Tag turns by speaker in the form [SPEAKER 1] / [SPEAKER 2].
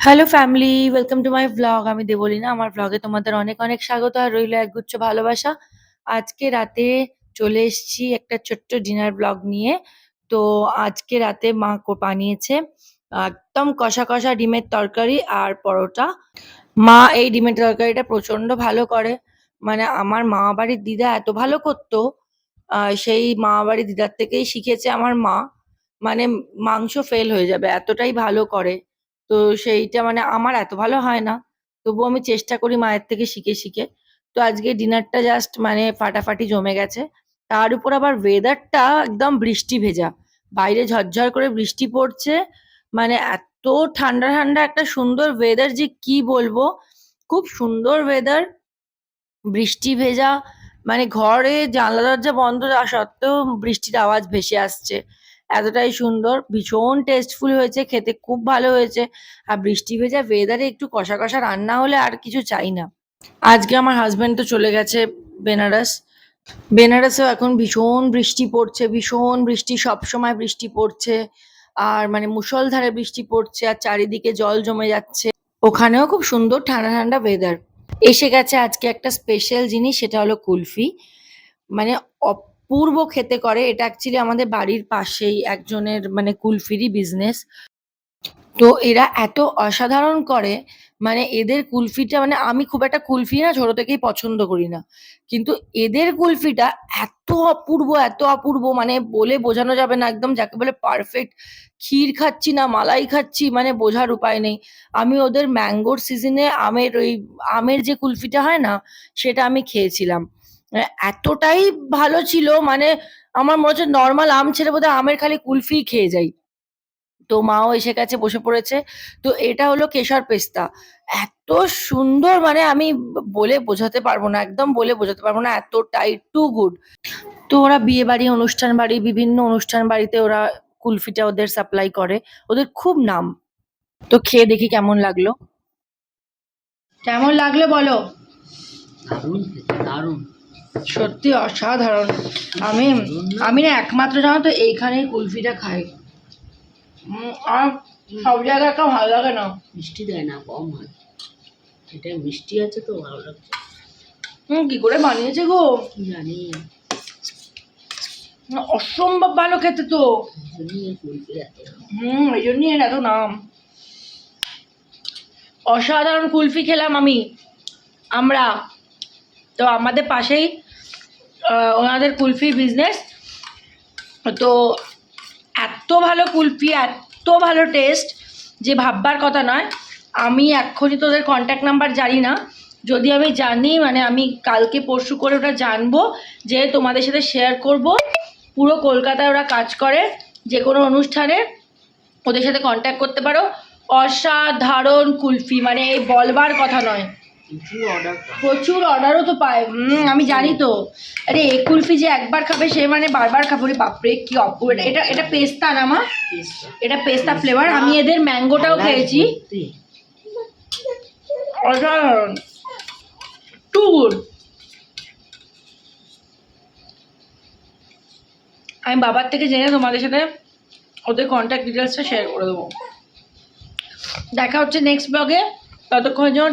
[SPEAKER 1] Hello family welcome to my blog আমি দেবলিনা। আমার ভ্লগে তোমাদের অনেক অনেক স্বাগত আর রইল একগুচ্ছ ভালোবাসা। আজকে রাতে চলে এসেছি একটা ছোট্ট ডিনার ব্লগ নিয়ে। তো আজকে রাতে মা বানিয়েছে একদম কষা কষা ডিমের তরকারি আর পরোটা। মা এই ডিমের তরকারিটা প্রচণ্ড ভালো করে। মানে আমার মামা বাড়ির দিদা এত ভালো করতো সেই মামা বাড়ির দিদার থেকেই শিখেছে আমার মা। মানে মাংস ফেল হয়ে যাবে, এতটাই ভালো করে। তো সেইটা মানে আমার এত ভালো হয় না। তবুও আমি চেষ্টা করি মায়ের থেকে শিখে শিখে। তো আজকে ডিনারটা জাস্ট মানে ফাটাফাটি জমে গেছে। তার উপর আবার ওয়েদারটা একদম বৃষ্টি ভেজা। বাইরে ঝরঝর করে বৃষ্টি পড়ছে। মানে এত ঠান্ডা ঠান্ডা একটা সুন্দর ওয়েদার যে কি বলব? খুব সুন্দর ওয়েদার বৃষ্টি ভেজা। মানে ঘরে জানলা, দরজা বন্ধ সত্ত্বেও বৃষ্টির আওয়াজ ভেসে আসছে। এতটাই সুন্দর। ভীষণ টেস্টফুল হয়েছে, খেতে খুব ভালো হয়েছে। আর বৃষ্টি ভেজা ওয়েদারে একটু কষা কষা রান্না হলে আর কিছু চাই না। আজকে আমার হাজব্যান্ড তো চলে গেছে বেনারস। বেনারসেও এখন ভীষণ বৃষ্টি পড়ছে, ভীষণ বৃষ্টি, সব সময় বৃষ্টি পড়ছে। আর মানে মুষলধারে বৃষ্টি পড়ছে আর চারিদিকে জল জমে যাচ্ছে। ওখানেও খুব সুন্দর ঠান্ডা ঠান্ডা ওয়েদার এসে গেছে আজকে একটা স্পেশাল জিনিস, সেটা হলো কুলফি। মানে অপূর্ব খেতে করে। এটা অ্যাকচুয়ালি আমাদের বাড়ির পাশেই একজনের মানে কুলফিরই বিজনেস তো এরা এত অসাধারণ করে মানে এদের কুলফিটা মানে আমি খুব একটা কুলফি না, ছোট থেকেই পছন্দ করি না। কিন্তু এদের কুলফিটা এত অপূর্ব এত অপূর্ব মানে বলে বোঝানো যাবে না একদম, যাকে বলে পারফেক্ট ক্ষীর খাচ্ছি না, মালাই খাচ্ছি মানে বোঝার উপায় নেই। আমি ওদের ম্যাঙ্গোর সিজনে আমের ওই আমের যে কুলফিটা হয় না, সেটা আমি খেয়েছিলাম। এতটাই ভালো ছিল মানে আমার মনে হচ্ছে নর্মাল আম ছেড়ে বোধহয় আমের খালি কুলফি খেয়ে যাই। তো মাও এসে গেছে বসে পড়েছে। তো এটা হলো কেশর পেস্তা। এত সুন্দর মানে আমি বলে বোঝাতে পারব না একদম বলে বোঝাতে পারব না এতটাই টু গুড তো ওরা বিয়ে বাড়ি অনুষ্ঠান বাড়ি বিভিন্ন অনুষ্ঠান বাড়িতে ওরা কুলফিটা ওদের সাপ্লাই করে। ওদের খুব নাম। তো খেয়ে দেখি কেমন লাগল। কেমন লাগল বলো?
[SPEAKER 2] দারুণ দারুণ।
[SPEAKER 1] সত্যি অসাধারণ। আমি আমি না একমাত্র জানো তো এইখানেই কুলফিটা খাই। আর সব জায়গায় একটা ভালো লাগে না।
[SPEAKER 2] মিষ্টি দেয় না কম হয়। এটা মিষ্টি আছে তো ভালো লাগছে।
[SPEAKER 1] হুম কি করে বানিয়েছে গো?
[SPEAKER 2] জানি।
[SPEAKER 1] অসম্ভব ভালো খেতে তো। হুম এই জন্যই এর এত নাম। অসাধারণ কুলফি খেলাম আমি। আমরা তো আমাদের পাশেই ওনাদের কুলফি বিজনেস তো এত ভালো কুলফি, এত ভালো টেস্ট যে ভাববার কথা নয়। আমি এক্ষুনি তোদের কন্ট্যাক্ট নাম্বার জানি না। যদি আমি জানি মানে আমি কালকে পরশু করে ওটা জানব, যে তোমাদের সাথে শেয়ার করব। পুরো কলকাতায় ওরা কাজ করে, যে কোনো অনুষ্ঠানে ওদের সাথে কন্ট্যাক্ট করতে পারো। অসাধারণ কুলফি মানে এই বলবার কথা নয়।
[SPEAKER 2] প্রচুর অর্ডার
[SPEAKER 1] প্রচুর অর্ডারও তো পায়। হুম আমি জানি তো। আরে এই কুলফি যে একবার খাবে সে মানে বারবার খাব। রে বাপরে কি অপূর্ব। এটা- এটা এটা পেস্তা না মা? এটা পেস্তা ফ্লেভার আমি এদের ম্যাঙ্গোটাও খেয়েছি। অসাধারণ। Too good. আমি বাবার থেকে জেনে তোমাদের সাথে ওদের কন্ট্যাক্ট ডিটেলসটা শেয়ার করে দেবো। দেখা হচ্ছে নেক্সট ব্লগে Satu konyol.